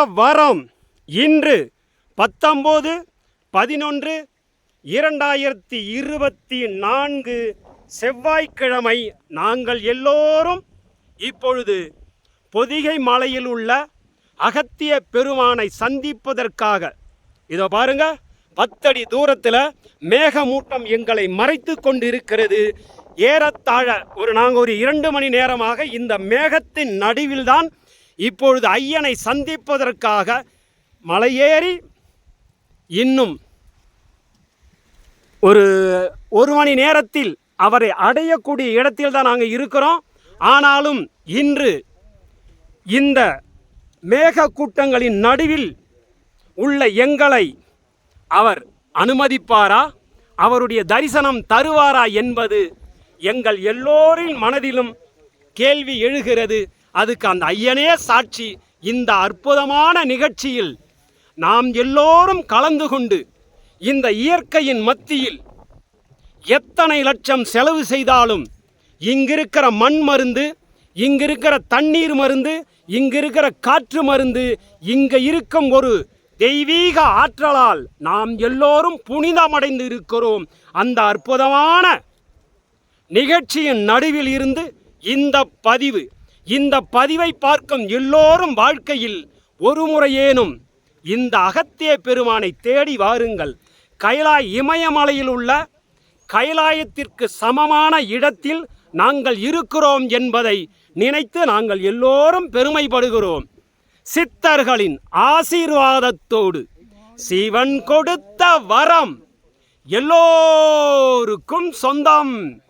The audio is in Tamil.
வரம். இன்று பத்தொம்போது பதினொன்று இரண்டாயிரத்தி இருபத்தி நான்கு செவ்வாய்க்கிழமை நாங்கள் எல்லோரும் இப்பொழுது பொதிகை மலையில் உள்ள அகத்திய பெருமானை சந்திப்பதற்காக. இதோ பாருங்க பத்தடி தூரத்தில் மேகமூட்டம் எங்களை மறைத்து கொண்டிருக்கிறது. ஏறத்தாழ ஒரு நாங்கள் ஒரு இரண்டு மணி நேரமாக இந்த மேகத்தின் நடுவில்தான் இப்பொழுது ஐயனை சந்திப்பதற்காக மலையேறி இன்னும் ஒரு ஒரு மணி நேரத்தில் அவரை அடையக்கூடிய இடத்தில் தான் நாங்கள் இருக்கிறோம். ஆனாலும் இன்று இந்த மேக கூட்டங்களின் நடுவில் உள்ள எங்களை அவர் அனுமதிப்பாரா? அவருடைய தரிசனம் தருவாரா என்பது எங்கள் எல்லோரின் மனதிலும் கேள்வி எழுகிறது. அதுக்கு அந்த ஐயனே சாட்சி. இந்த அற்புதமான நிகழ்ச்சியில் நாம் எல்லோரும் கலந்து கொண்டு இந்த இயற்கையின் மத்தியில் எத்தனை லட்சம் செலவு செய்தாலும் இங்கிருக்கிற மண் மருந்து இங்கிருக்கிற தண்ணீர் மருந்து இங்கிருக்கிற காற்று மருந்து இங்கே இருக்கும் ஒரு தெய்வீக ஆற்றலால் நாம் எல்லோரும் புனிதமடைந்து இருக்கிறோம். அந்த அற்புதமான நிகழ்ச்சியின் நடுவில் இருந்து இந்த பதிவு இந்த பதிவை பார்க்கும் எல்லோரும் வாழ்க்கையில் ஒரு முறையேனும் இந்த அகத்திய பெருமானை தேடி வாருங்கள். கைலாய் இமயமலையில் உள்ள கைலாயத்திற்கு சமமான இடத்தில் நாங்கள் இருக்கிறோம் என்பதை நினைத்து நாங்கள் எல்லோரும் பெருமைப்படுகிறோம். சித்தர்களின் ஆசீர்வாதத்தோடு சிவன் கொடுத்த வரம் எல்லோருக்கும் சொந்தம்.